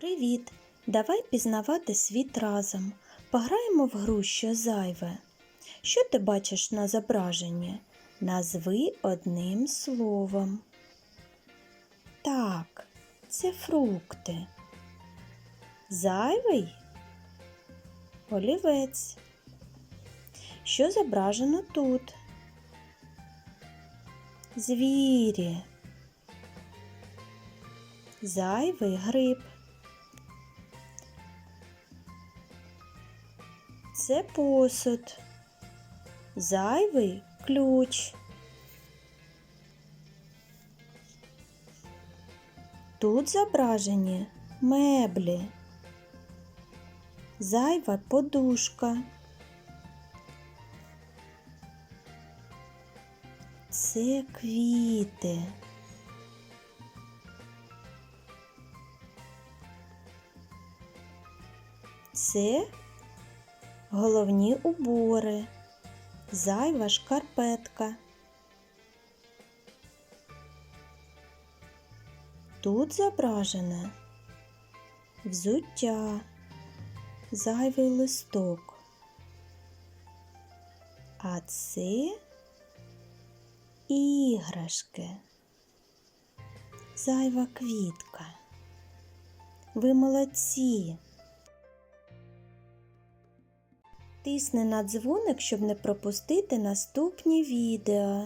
Привіт! Давай пізнавати світ разом. Пограємо в гру що зайве. Що ти бачиш на зображенні? Назви одним словом. Так, це фрукти. Зайвий олівець. Що зображено тут? Звірі. Зайвий гриб. Це посуд. Зайвий ключ. Тут зображені меблі. Зайва подушка. Це квіти. Це головні убори, зайва шкарпетка. Тут зображене взуття, зайвий листок. А це іграшки, зайва квітка. Ви молодці. Тисни на дзвоник, щоб не пропустити наступні відео.